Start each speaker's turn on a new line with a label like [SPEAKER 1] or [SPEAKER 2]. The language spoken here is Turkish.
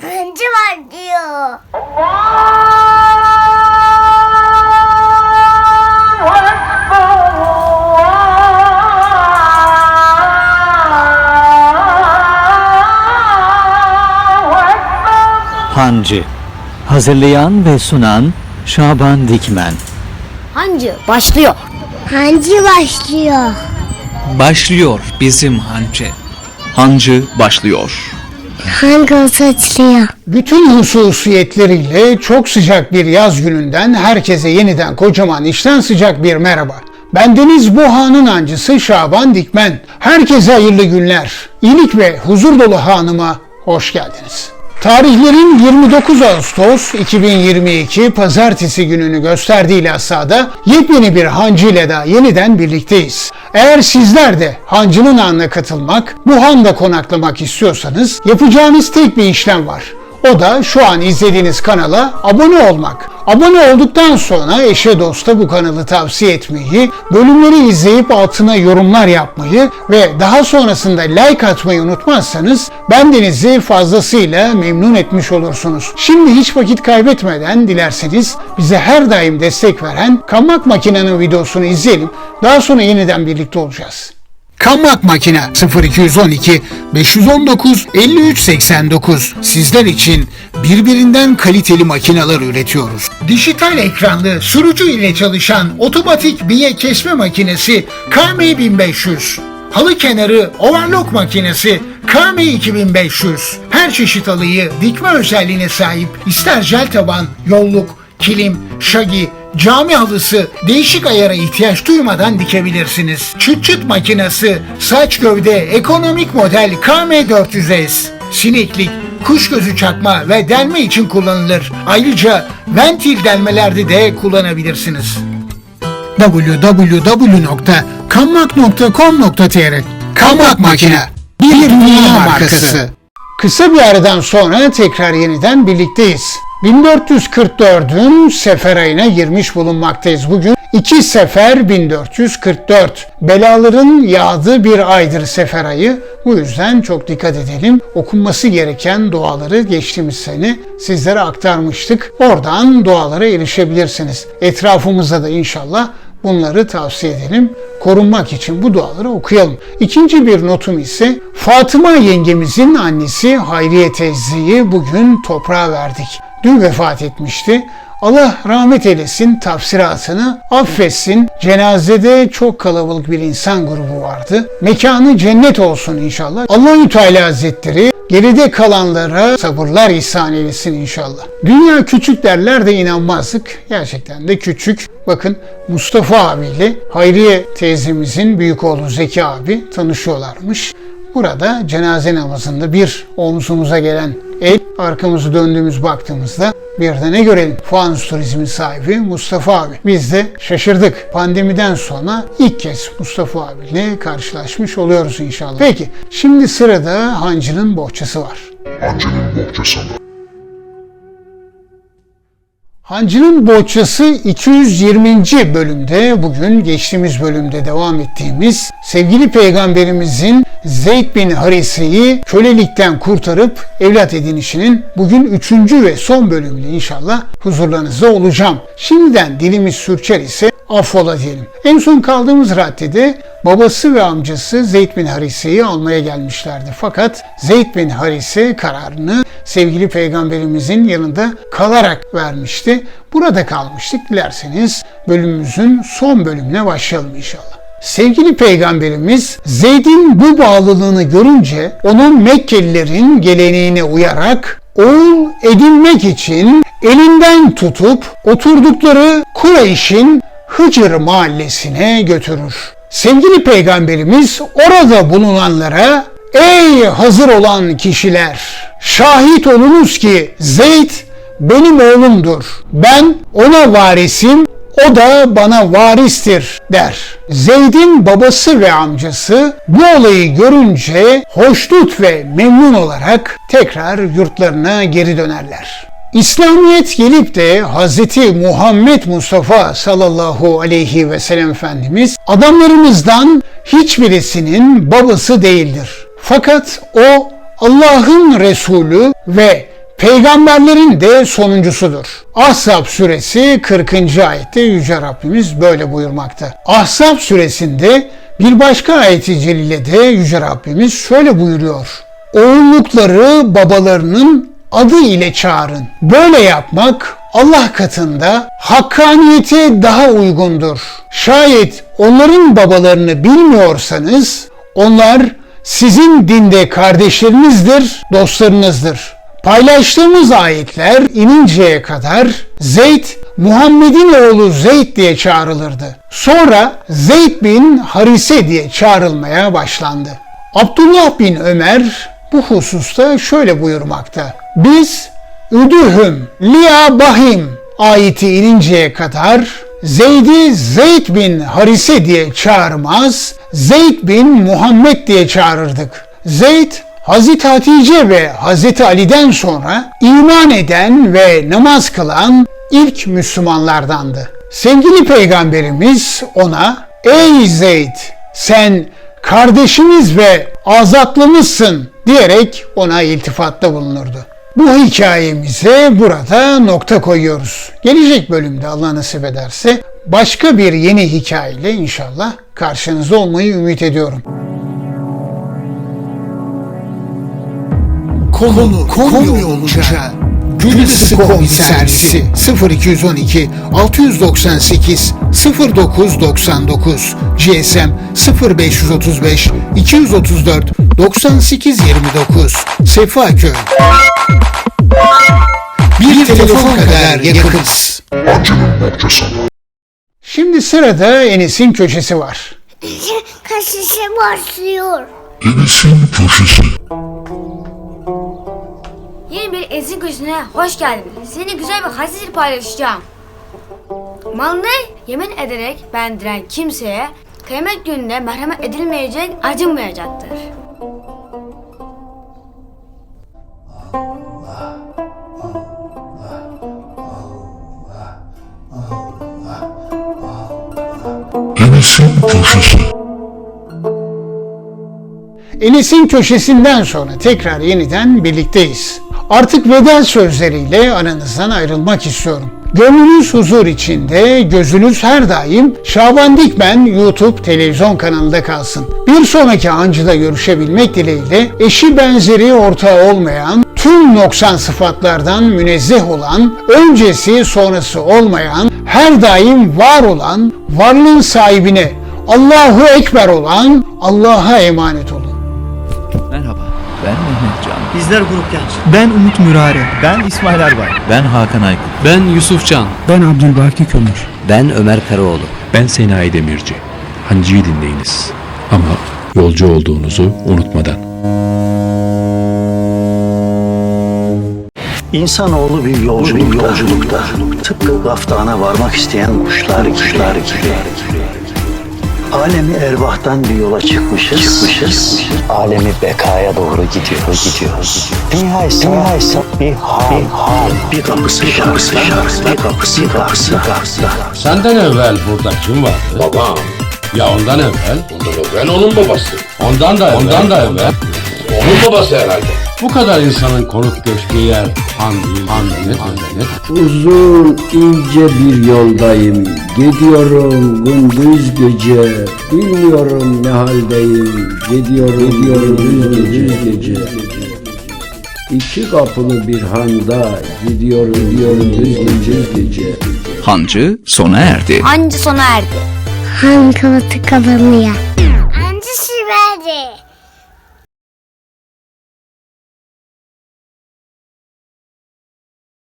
[SPEAKER 1] Hancı var diyor.
[SPEAKER 2] Hancı Hazırlayan ve sunan Şaban Dikmen
[SPEAKER 1] Hancı başlıyor. Hancı başlıyor.
[SPEAKER 3] Başlıyor bizim hancı. Hancı başlıyor.
[SPEAKER 1] Hangi saçlıyor?
[SPEAKER 4] Bütün hususiyetleriyle çok sıcak bir yaz gününden herkese yeniden kocaman işten sıcak bir merhaba. Bendeniz bu hanın ancısı Şaban Dikmen. Herkese hayırlı günler. İyilik ve huzur dolu hanıma hoş geldiniz. Tarihlerin 29 Ağustos 2022 Pazartesi gününü gösterdiği Lasa'da yepyeni bir hancı ile daha yeniden birlikteyiz. Eğer sizler de hancının anına katılmak, bu handa konaklamak istiyorsanız yapacağınız tek bir işlem var. O da şu an izlediğiniz kanala abone olmak. Abone olduktan sonra eşe dosta bu kanalı tavsiye etmeyi, bölümleri izleyip altına yorumlar yapmayı ve daha sonrasında like atmayı unutmazsanız bendenizi fazlasıyla memnun etmiş olursunuz. Şimdi hiç vakit kaybetmeden dilerseniz bize her daim destek veren Kamak Makina'nın videosunu izleyelim. Daha sonra yeniden birlikte olacağız. Kammak Makine 0212 519 5389 sizler için birbirinden kaliteli makineler üretiyoruz. Dijital ekranlı sürücü ile çalışan otomatik biye kesme makinesi KM1500. Halı kenarı overlock makinesi KM2500. Her çeşit halıyı dikme özelliğine sahip ister jel taban, yolluk, kilim, şagi, cami halısı değişik ayara ihtiyaç duymadan dikebilirsiniz. Çıt çıt makinesi, saç gövde, ekonomik model KM400S. Sineklik, kuş gözü çakma ve delme için kullanılır. Ayrıca ventil delmelerde de kullanabilirsiniz www.kammak.com.tr Kammak Makine bir dünya markası. Kısa bir aradan sonra tekrar yeniden birlikteyiz. 1444'ün sefer ayına girmiş bulunmaktayız bugün. İki sefer 1444. Belaların yağdığı bir aydır sefer ayı. Bu yüzden çok dikkat edelim. Okunması gereken duaları geçtiğimiz sene sizlere aktarmıştık. Oradan dualara erişebilirsiniz. Etrafımızda da inşallah Bunları tavsiye edelim. Korunmak için bu duaları okuyalım. İkinci bir notum ise Fatıma yengemizin annesi Hayriye teyzeyi bugün toprağa verdik. Dün vefat etmişti. Allah rahmet eylesin, tafsiratını affetsin. Cenazede çok kalabalık bir insan grubu vardı. Mekanı cennet olsun inşallah. Allahü Teala Hazretleri geride kalanlara sabırlar ihsan eylesin inşallah. Dünya küçük derler de inanmazdık. Gerçekten de küçük. Bakın Mustafa abiyle Hayriye teyzemizin büyük oğlu Zeki abi tanışıyorlarmış. Burada cenaze namazında bir omzumuza gelen el, arkamızı döndüğümüz baktığımızda bir de ne görelim? Fanus Turizm'in sahibi Mustafa abi. Biz de şaşırdık. Pandemiden sonra ilk kez Mustafa abiyle karşılaşmış oluyoruz inşallah. Peki, şimdi sırada Hancı'nın bohçası var.
[SPEAKER 5] Hancının bohçasında.
[SPEAKER 4] Hancı'nın bohçası 220. bölümde bugün geçtiğimiz bölümde devam ettiğimiz sevgili peygamberimizin Zeyd bin Harise'yi kölelikten kurtarıp evlat edinişinin bugün üçüncü ve son bölümünü inşallah huzurlarınızda olacağım. Şimdiden dilimiz sürçer ise affola diyelim. En son kaldığımız raddede babası ve amcası Zeyd bin Harise'yi almaya gelmişlerdi. Fakat Zeyd bin Harise kararını sevgili peygamberimizin yanında kalarak vermişti. Burada kalmıştık. Dilerseniz bölümümüzün son bölümüne başlayalım inşallah. Sevgili peygamberimiz Zeyd'in bu bağlılığını görünce onun Mekkelilerin geleneğine uyarak oğul edinmek için elinden tutup oturdukları Kureyş'in Hıcır mahallesine götürür. Sevgili peygamberimiz orada bulunanlara ey hazır olan kişiler şahit olunuz ki Zeyd benim oğlumdur. Ben ona varisim, o da bana varistir der. Zeyd'in babası ve amcası bu olayı görünce hoşnut ve memnun olarak tekrar yurtlarına geri dönerler. İslamiyet gelip de Hz. Muhammed Mustafa sallallahu aleyhi ve sellem Efendimiz adamlarımızdan hiçbirisinin babası değildir. Fakat o Allah'ın Resulü ve peygamberlerin de sonuncusudur. Ahzab suresi 40. ayette Yüce Rabbimiz böyle buyurmakta. Ahzab suresinde bir başka ayeti celilede Yüce Rabbimiz şöyle buyuruyor. Oğullukları babalarının adı ile çağırın. Böyle yapmak Allah katında hakkaniyete daha uygundur. Şayet onların babalarını bilmiyorsanız onlar sizin dinde kardeşlerinizdir, dostlarınızdır. Paylaştığımız ayetler ininceye kadar Zeyd Muhammed'in oğlu Zeyd diye çağrılırdı. Sonra Zeyd bin Harise diye çağrılmaya başlandı. Abdullah bin Ömer bu hususta şöyle buyurmakta. Biz Üdühüm Liya Bahim ayeti ininceye kadar Zeyd'i Zeyd bin Harise diye çağırmaz, Zeyd bin Muhammed diye çağırırdık. Zeyd Hazreti Hatice ve Hazreti Ali'den sonra iman eden ve namaz kılan ilk Müslümanlardandı. Sevgili Peygamberimiz ona Ey Zeyd sen kardeşimiz ve azatlımızsın diyerek ona iltifatta bulunurdu. Bu hikayemize burada nokta koyuyoruz. Gelecek bölümde Allah nasip ederse başka bir yeni hikayeyle inşallah karşınızda olmayı ümit ediyorum. Konu Konya olunca Güldüzü Komi servisi 0212 698 0999 GSM 0535 234 9829 Sefaköy Bir telefon kadar yakınız. Şimdi sırada Enis'in köşesi var.
[SPEAKER 1] Kaşışı başlıyor.
[SPEAKER 5] Enis'in köşesi.
[SPEAKER 6] Yeni bir Ezin Köşesi'ne hoş geldin. Seni güzel bir hadis paylaşacağım. Malını yemin ederek bendiren kimseye kıyamet gününde merhamet edilmeyecek, acınmayacaktır.
[SPEAKER 5] Enis'in köşesi.
[SPEAKER 4] Enis'in köşesinden sonra tekrar yeniden birlikteyiz. Artık veda sözleriyle aranızdan ayrılmak istiyorum. Gönlünüz huzur içinde, gözünüz her daim Şaban Dikmen YouTube televizyon kanalında kalsın. Bir sonraki ancıda görüşebilmek dileğiyle eşi benzeri ortağı olmayan, tüm noksan sıfatlardan münezzeh olan, öncesi sonrası olmayan, her daim var olan, varlığın sahibine, Allahu Ekber olan Allah'a emanet olun.
[SPEAKER 7] Bizler Grup Genç. Ben Umut Mürare.
[SPEAKER 8] Ben İsmail Erbay.
[SPEAKER 2] Ben Hakan Aykut.
[SPEAKER 3] Ben Yusuf Can.
[SPEAKER 7] Ben Abdülbaki Kömür.
[SPEAKER 9] Ben Ömer Karaoğlu.
[SPEAKER 10] Ben Senayi Demirci. Hancı'yı dinleyiniz. Ama yolcu olduğunuzu unutmadan.
[SPEAKER 9] İnsanoğlu bir yolculukta, yolculukta. tıpkı gaftana varmak isteyen kuşlar gibi. Kuşlar gibi. Alemi erbahtan bir yola çıkmışız. Çıkmışız. Alemi bekaya doğru gidiyor, gidiyor, gidiyor. Nihayet, nihayet bir hal, bir hal, bir kapısı şarkısı, bir kapısı, kapısı, kapısı.
[SPEAKER 11] Senden evvel burada kim vardı? Babam. Ya ondan evvel? Ondan evvel onun babası. Ondan da evvel. Ondan da evvel. Onun babası herhalde. Bu kadar insanın konup göçtüğü yer han değil, han değil, han değil.
[SPEAKER 12] Uzun ince bir yoldayım Gidiyorum gündüz gece Bilmiyorum ne haldeyim Gidiyorum, gidiyorum gündüz gece İki kapılı bir handa Gidiyorum gidiyorum gündüz gece
[SPEAKER 3] Hancı sona erdi.
[SPEAKER 6] Hancı sona erdi.
[SPEAKER 1] Hangi tıkalanıyor? Hancı şiveri.